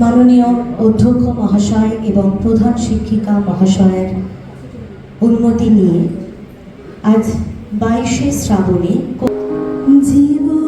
মাননীয় অধ্যক্ষ মহাশয় এবং প্রধান শিক্ষিকা মহাশয়ের অনুমতি নিয়ে আজ বাইশে শ্রাবণে জীবন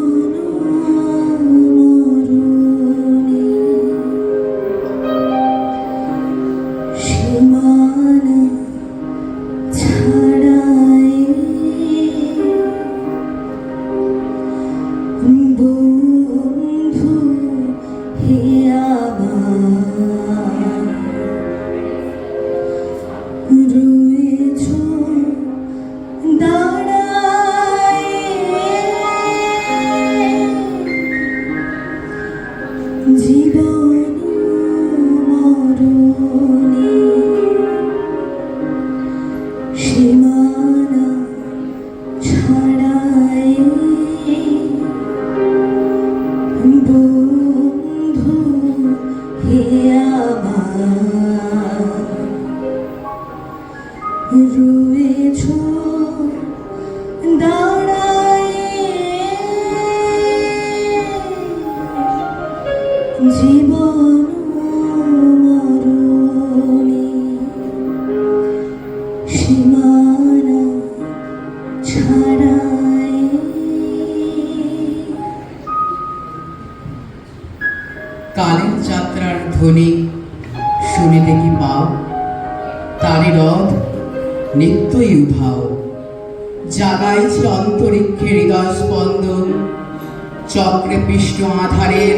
চক্রে পিষ্ট আধারের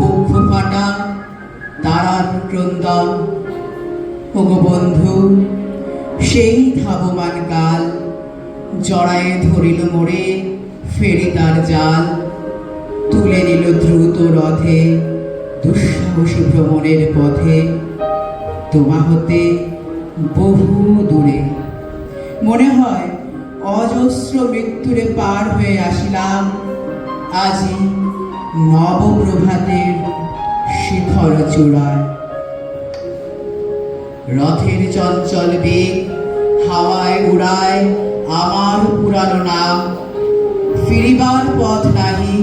বক্ষ ফাটা তারার ক্রন্দন। ওগো বন্ধু, সেই ধাবমান কাল জড়ায়ে ধরিল মোড়ে ফেরি তার জাল। তুলে নিল দ্রুত রথে দুঃসাহসী ভ্রমণের পথে। তোমা হতে বহু দূরে। মনে হয় অজস্র মৃত্যুরে পার হয়ে আসিলাম। আজি নবপ্রভাতের শিখর চূড়ায়। রথের চঞ্চল বেগ হাওয়ায় উড়ায় আমার পুরানো নাম। ফিরিবার পথ নাহি,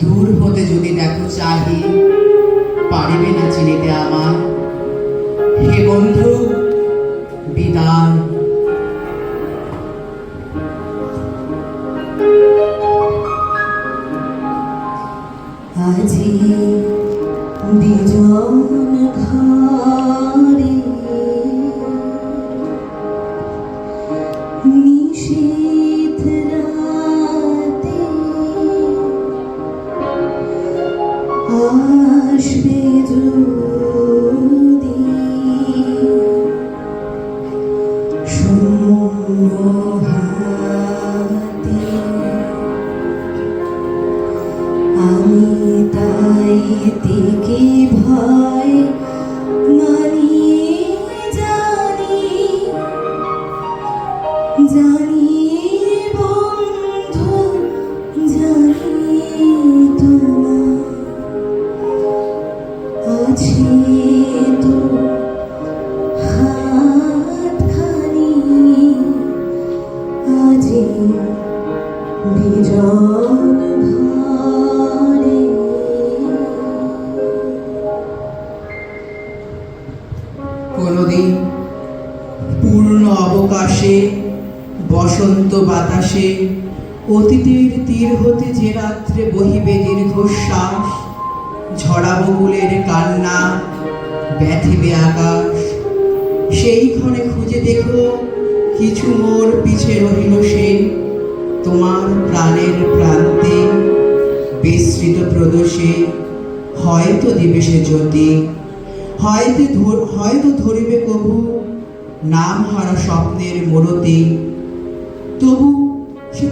দূর হতে যদি দেখো চাহি, পারিবে না চিনিতে আমার হে বন্ধু, বিদায়। की भाई বাতাসে অতীতের তীর হতে যে রাত্রে বহিবে দীর্ঘশ্বাস ঝরা বকুলের কান্না, ব্যথিবে আকাশ। সেই ক্ষণে খুঁজে দেখো, কিছু মোর পিছে রহিল সে। তোমার প্রাণের প্রান্তে বিস্তৃত প্রদোষে হয়তো দিবে সে জ্যোতি। হয়তো হয়তো ধরিবে কবু, নাম হারা স্বপ্নের মোড়তে তবু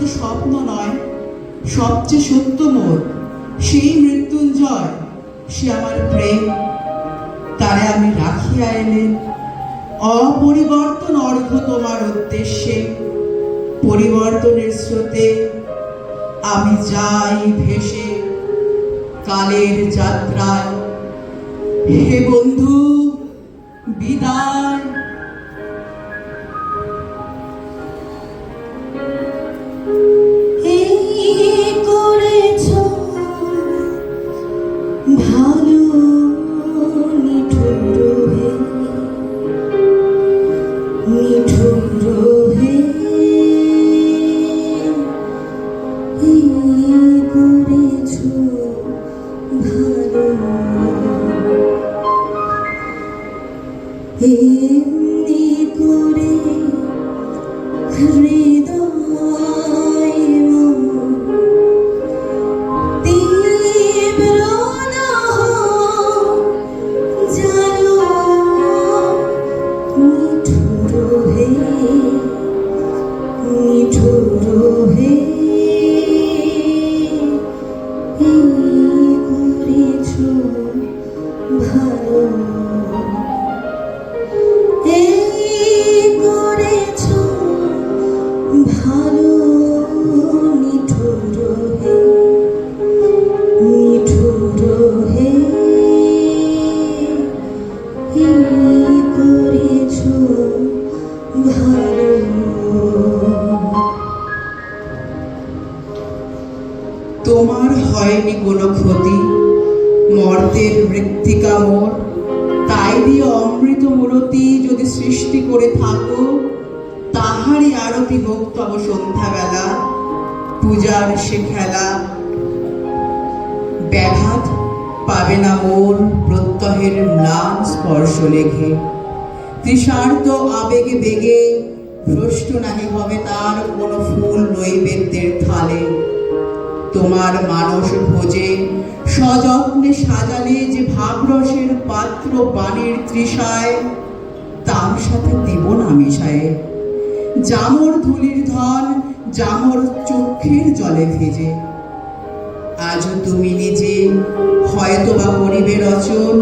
তো স্বপ্ন নয়, সবচেয়ে সত্য মোর, সেই মৃত্যুঞ্জয়, সে আমার প্রেম। তারে আমি রাখিয়া এলে অপরিবর্তন অর্ঘ তোমার উদ্দেশ্যে, পরিবর্তনের স্রোতে আমি যাই ভেসে কালের যাত্রায়। হে বন্ধু, বিদায়। পাবে না মোর প্রত্যহের ম্লান স্পর্শ লেখে। তৃষার্ত আবেগে বেগে, ভ্রষ্ট নাহি হবে তার কোনো ফুল নৈবেদ্যের থালে। তোমার মানস ভোজে, সযত্নে সাজালে যে ভাবরসের পাত্র বাণীর তৃষায়, তার সাথে দিব না মিশায়ে। জামর ধুলির ধন, জামর চক্ষের জলে ভেজে। আজ তুমি নিজে হয়তো বা করিবে রচন,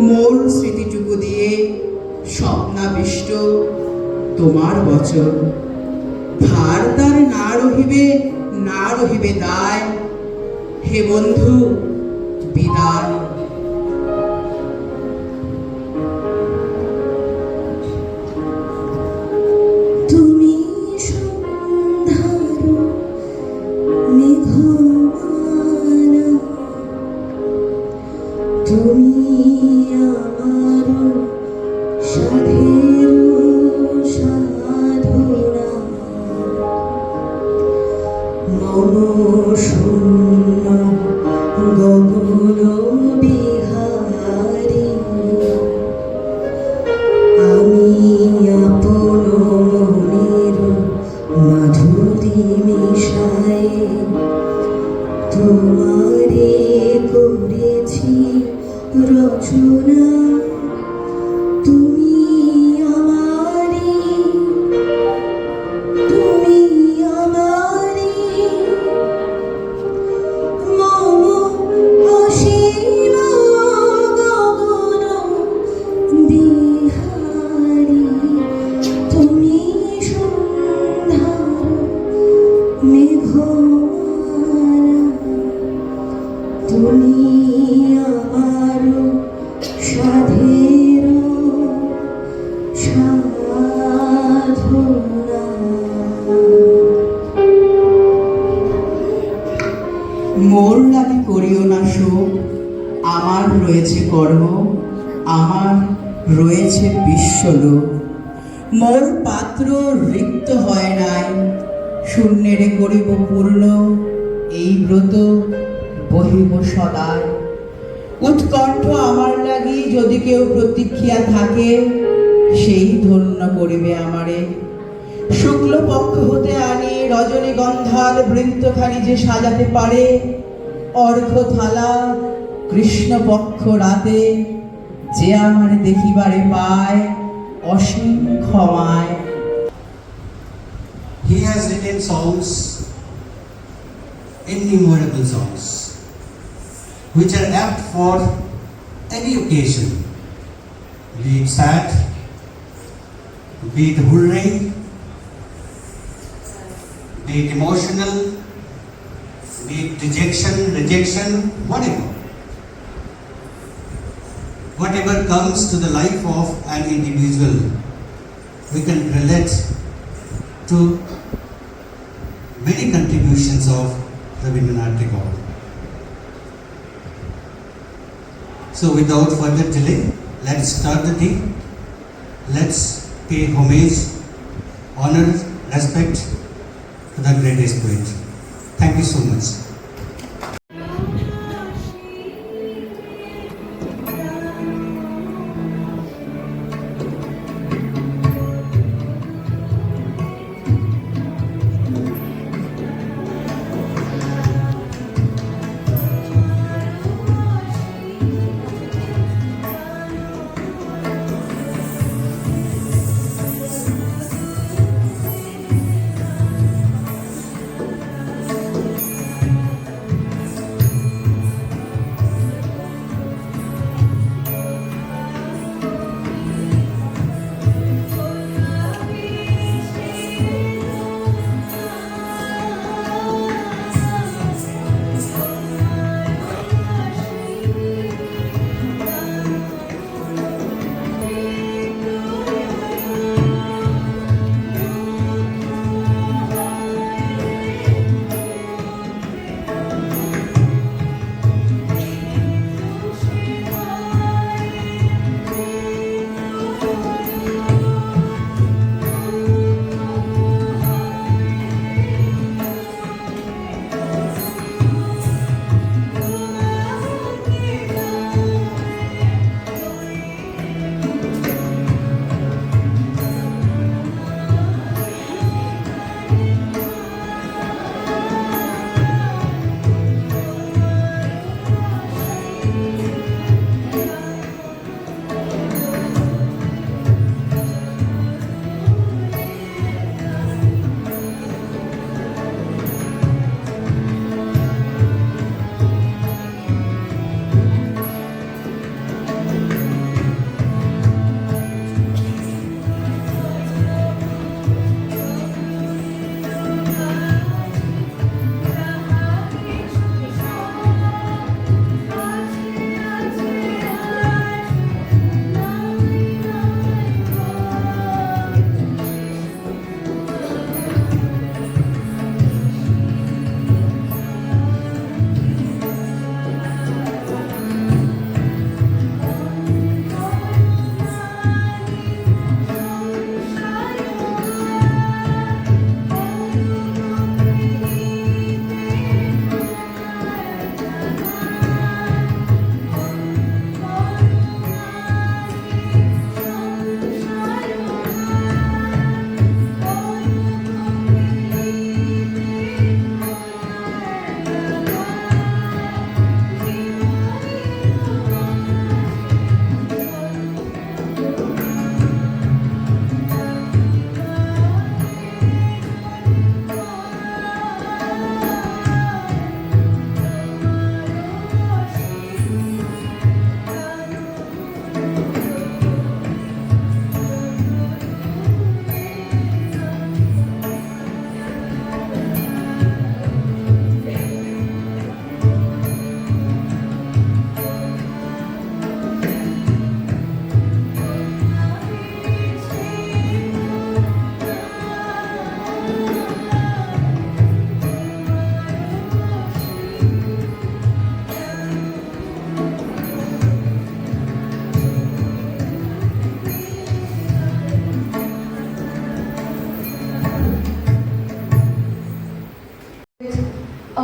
মোর স্মৃতিটুকু দিয়ে স্বপ্নাবিষ্ট তোমার বচন। ভার তার না রহিবে না রহিবে দায়, হে বন্ধু, বিদায়। কর্ম আমার রয়েছে বিশ্বলোক। মোর পাত্র রিক্ত হয় নাই, শূন্যেরে করিব পূর্ণ, এই ব্রত বহিব সদায়। উৎকণ্ঠ আমার লাগি যদি কেউ প্রতীক্ষিয়া থাকে, সেই ধন্য করিবে আমারে। শুক্ল পক্ষ হতে আনি, রজনীগন্ধার বৃন্তখানি যে সাজাতে পারে অর্ঘ থালা কৃষ্ণ পক্ষ রাতে যে আমার দেখিবারে পায় অসীম ক্ষমায় He has written songs, innumerable songs, which are apt for any occasion, be it sad, be it hurrying, be it emotional, be it dejection, rejection, whatever. Whatever comes to the life of an individual, we can relate to many contributions of Rabindranath Tagore. So without further delay, let's start the day. Let's pay homage, honor, respect to the greatest poet. Thank you so much.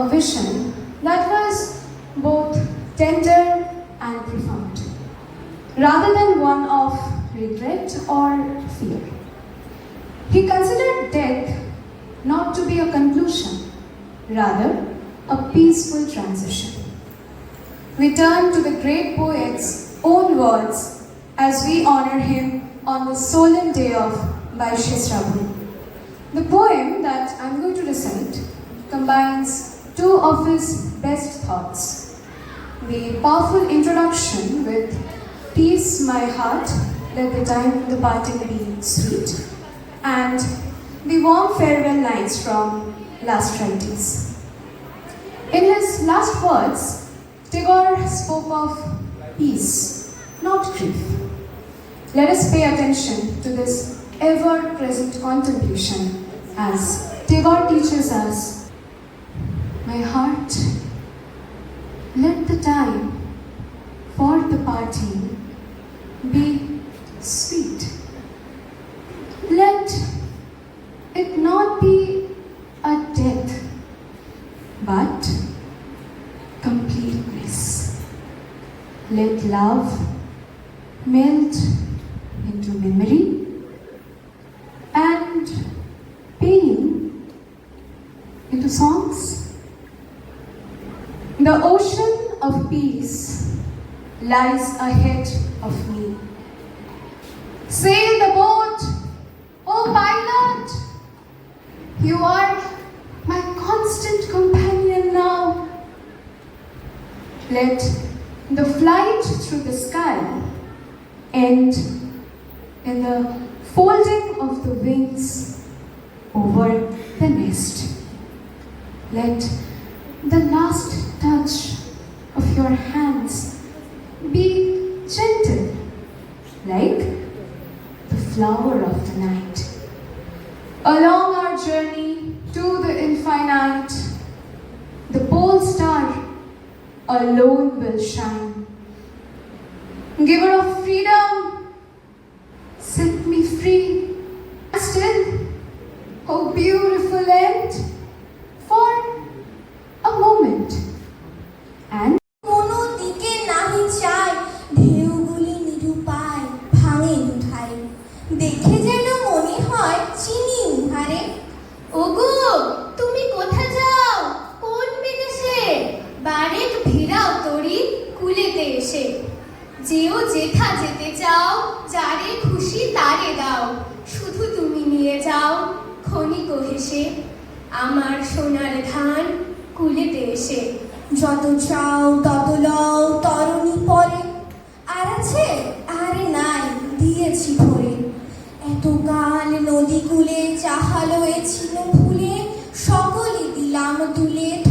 Vision that was both tender and profound, rather than one of regret or fear. He considered death not to be a conclusion, rather, a peaceful transition. We turn to the great poet's own words as we honor him on the solemn day of Vaishya Shravan. The poem that I'm going to recite combines two of his best thoughts. The powerful introduction with Peace, my heart, let the time the parting be sweet, and the warm farewell lines from Last Writings. In his last words, Tagore spoke of peace, not grief. Let us pay attention to this ever present contemplation as Tagore teaches us My heart, let the time parting be sweet. Let it not be a death, but completeness. Let love melt into memory and pain into songs. The ocean of peace lies ahead of me. Sail the boat, oh pilot! You are my constant companion now. Let the flight through the sky end in the folding of the wings over the nest. Let the last touch of your hands be gentle, like the flower of the night. Along our journey to the infinite, the pole star alone will shine. Giver of freedom, set me free. Still, oh beautiful end for a moment. And যেও যেথা যেতে চাও, যারে খুশি তারে দাও। শুধু তুমি নিয়ে যাও ক্ষণিক হেসে আমার সোনার ধান কুলেতে এসে। যত চাও, তত লও, তরণী পরে। আর আছে, আরে নাই, দিয়েছি ভরে। এত কাল নদী কূলে চাহালো এ ছিল ভুলে, সকলে দিলাম তুলে